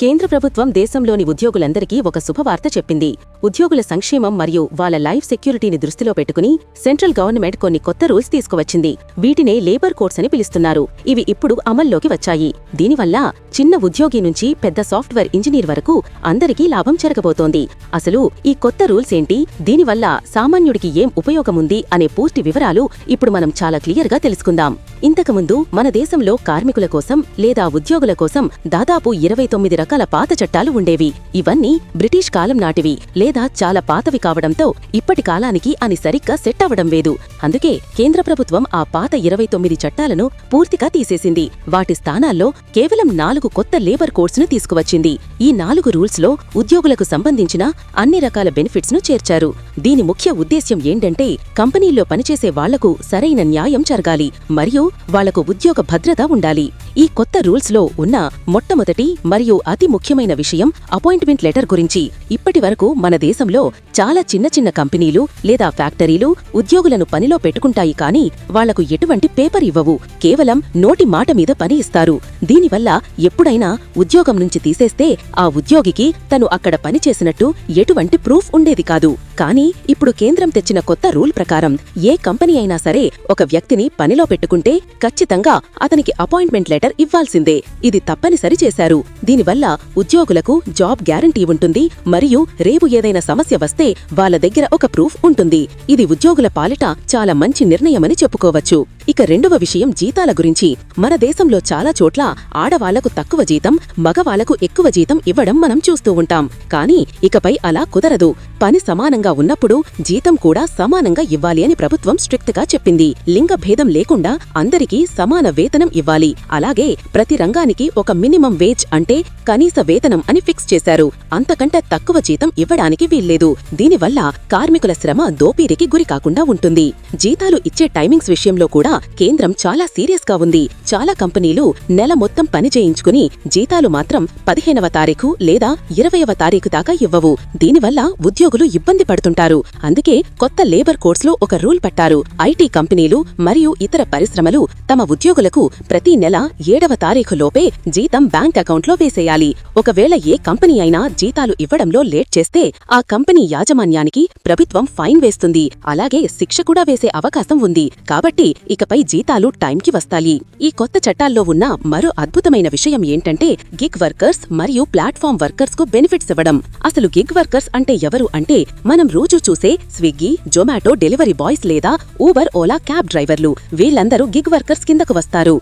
కేంద్ర ప్రభుత్వం దేశంలోని ఉద్యోగులందరికీ ఒక శుభవార్త చెప్పింది. ఉద్యోగుల సంక్షేమం మరియు వాళ్ళ లైఫ్ సెక్యూరిటీని దృష్టిలో పెట్టుకుని సెంట్రల్ గవర్నమెంట్ కొన్ని కొత్త రూల్స్ తీసుకువచ్చింది. వీటినే లేబర్ కోడ్స్ అని పిలుస్తున్నారు. ఇవి ఇప్పుడు అమల్లోకి వచ్చాయి. దీనివల్ల చిన్న ఉద్యోగి నుంచి పెద్ద సాఫ్ట్వేర్ ఇంజనీర్ వరకు అందరికీ లాభం జరగబోతోంది. అసలు ఈ కొత్త రూల్స్ ఏంటి? దీనివల్ల సామాన్యుడికి ఏం ఉపయోగముంది? అనే పూర్తి వివరాలు ఇప్పుడు మనం చాలా క్లియర్గా తెలుసుకుందాం. ఇంతకుముందు మన దేశంలో కార్మికుల కోసం లేదా ఉద్యోగుల కోసం దాదాపు ఇరవై తొమ్మిది రకాల పాత చట్టాలు ఉండేవి. ఇవన్నీ బ్రిటిష్ కాలం నాటివి లేదా చాలా పాతవి కావడంతో ఇప్పటి కాలానికి అని సరిగ్గా సెట్ అవ్వడం లేదు. అందుకే కేంద్ర ప్రభుత్వం ఆ పాత ఇరవై తొమ్మిది చట్టాలను పూర్తిగా తీసేసింది. వాటి స్థానాల్లో కేవలం నాలుగు కొత్త లేబర్ కోడ్స్ను తీసుకువచ్చింది. ఈ నాలుగు రూల్స్లో ఉద్యోగులకు సంబంధించిన అన్ని రకాల బెనిఫిట్స్ను చేర్చారు. దీని ముఖ్య ఉద్దేశ్యం ఏంటంటే కంపెనీల్లో పనిచేసే వాళ్ళకు సరైన న్యాయం జరగాలి. మరియు వాళ్ళకు ఉద్యోగ భద్రత ఉండాలి. ఈ కొత్త రూల్స్లో ఉన్న మొట్టమొదటి మరియు అతి ముఖ్యమైన విషయం అపాయింట్మెంట్ లెటర్ గురించి. ఇప్పటి వరకు మన దేశంలో చాలా చిన్న చిన్న కంపెనీలు లేదా ఫ్యాక్టరీలు ఉద్యోగులను పనిలో పెట్టుకుంటాయి కానీ వాళ్ళకు ఎటువంటి పేపర్ ఇవ్వవు. కేవలం నోటి మాట మీద పని ఇస్తారు. దీనివల్ల ఎప్పుడైనా ఉద్యోగం నుంచి తీసేస్తే ఆ ఉద్యోగికి తను అక్కడ పనిచేసినట్టు ఎటువంటి ప్రూఫ్ ఉండేది కాదు. కానీ ఇప్పుడు కేంద్రం తెచ్చిన కొత్త రూల్ ప్రకారం ఏ కంపెనీ అయినా సరే ఒక వ్యక్తిని పనిలో పెట్టుకుంటే ఖచ్చితంగా అతనికి అపాయింట్మెంట్ లెటర్ ఇవ్వాల్సిందే. ఇది తప్పనిసరి చేశారు. దీనివల్ల ఉద్యోగులకు జాబ్ గ్యారంటీ ఉంటుంది మరియు రేపు ఏదైనా సమస్య వస్తే వాళ్ళ దగ్గర ఒక ప్రూఫ్ ఉంటుంది. ఇది ఉద్యోగుల పాలిట చాలా మంచి నిర్ణయమని చెప్పుకోవచ్చు. ఇక రెండవ విషయం జీతాల గురించి. మన దేశంలో చాలా చోట్ల ఆడవాళ్ళకు తక్కువ జీతం మగవాళ్ళకు ఎక్కువ జీతం ఇవ్వడం మనం చూస్తూ ఉంటాం. కానీ ఇకపై అలా కుదరదు. పని సమానంగా ఉన్నప్పుడు జీతం కూడా సమానంగా ఇవ్వాలి అని ప్రభుత్వం స్ట్రిక్ట్గా చెప్పింది. లింగ భేదం లేకుండా అందరికీ సమాన వేతనం ఇవ్వాలి. అలాగే ప్రతి రంగానికి ఒక మినిమం వేజ్ అంటే కనీస వేతనం అని ఫిక్స్ చేశారు. అంతకంటే తక్కువ జీతం ఇవ్వడానికి వీల్లేదు. దీనివల్ల కార్మికుల శ్రమ దోపిడీకి గురికాకుండా ఉంటుంది. జీతాలు ఇచ్చే టైమింగ్స్ విషయంలో కూడా కేంద్రం చాలా సీరియస్గా ఉంది. చాలా కంపెనీలు నెల మొత్తం పని చేయించుకుని జీతాలు మాత్రం పదిహేనవ తారీఖు లేదా ఇరవయవ తారీఖు దాకా ఇవ్వవు. దీనివల్ల ఉద్యోగులు ఇబ్బంది పడుతుంటారు. అందుకే కొత్త లేబర్ కోడ్స్లో ఒక రూల్ పట్టారు. ఐటీ కంపెనీలు మరియు ఇతర పరిశ్రమలు తమ ఉద్యోగులకు ప్రతి నెల ఏడవ తారీఖు లోపే జీతం బ్యాంక్ అకౌంట్లో వేసేయాలి. ఒకవేళ ఏ కంపెనీ అయినా జీతాలు ఇవ్వడంలో లేట్ చేస్తే ఆ కంపెనీ యాజమాన్యానికి ప్రభుత్వం ఫైన్ వేస్తుంది. అలాగే శిక్ష కూడా వేసే అవకాశం ఉంది. కాబట్టి పై జీతాలు టైంకి వస్తాయి. ఈ కొత్త చట్టాల్లో ఉన్న మరో అద్భుతమైన విషయం ఏంటంటే గిగ్ వర్కర్స్ మరియు ప్లాట్ఫామ్ వర్కర్స్కు బెనిఫిట్స్ ఇవ్వడం. అసలు గిగ్ వర్కర్స్ అంటే ఎవరు అంటే మనం రోజు చూసే స్విగ్గీ జొమాటో డెలివరీ బాయ్స్ లేదా ఊబర్ ఓలా క్యాబ్ డ్రైవర్లు. వీళ్ళందరూ గిగ్ వర్కర్స్ కిందకు వస్తారు.